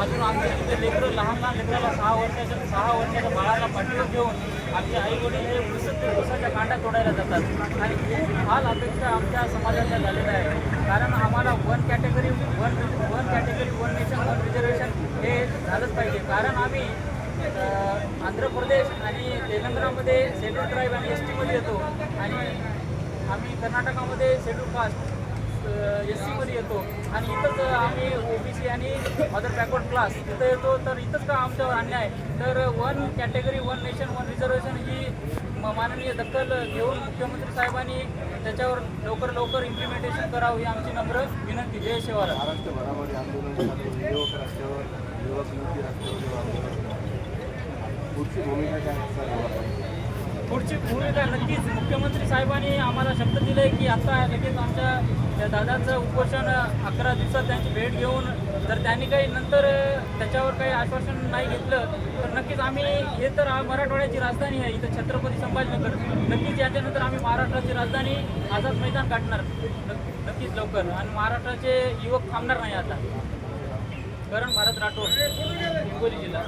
अजून आमच्या तिथे लेकरं लहान लहान लेकराला सहा वर्षाच्या सहा वर्षाच्या बाळाला पाठीवर घेऊन आमचे आई वडील हे ऊस ऊसाच्या कांड्या तोडायला जातात. आणि खूप हाल अपेक्षा आमच्या समाजाच्या झालेल्या आहे कारण आम्हाला one category one one category one nation one reservation हे झालंच पाहिजे. कारण आम्ही आंध्र प्रदेश आणि तेलंगणामध्ये शेड्यूल ट्राईब आणि एस टीमध्ये येतो. आणि आम्ही कर्नाटकामध्ये शेड्यूल कास्ट एस येतो आणि इथंच आम्ही ओबीसी आणि अदर बॅकवर्ड क्लास इथं येतो तर इथंच का आमच्यावर अन्याय? तर one category one nation one reservation ही माननीय दखल घेऊन मुख्यमंत्री साहेबांनी त्याच्यावर लवकर लवकर इम्प्लिमेंटेशन करावं ही आमची नम्र विनंती. जय शिवाराम महाराष्ट्रभरामध्ये आंदोलन युवक रस्त्यावर युवक युवती रस्त्यावर पुढची भूमिका काय असणार पुढची भूमिका नक्कीच मुख्यमंत्री साहेबांनी आम्हाला शब्द दिले की आता लगेच आमच्या त्या दादाचं उपोषण अकरा दिवसात त्यांची भेट घेऊन जर त्यांनी काही नंतर त्याच्यावर काही आश्वासन नाही घेतलं तर नक्कीच आम्ही हे तर मराठवाड्याची राजधानी आहे. इथं छत्रपती संभाजीनगर. नक्कीच याच्यानंतर आम्ही महाराष्ट्राची राजधानी आझाद मैदान काढणार नक्कीच लवकर. आणि महाराष्ट्राचे युवक थांबणार नाही आता. करण भारत राठोड हिंगोली जिल्हा.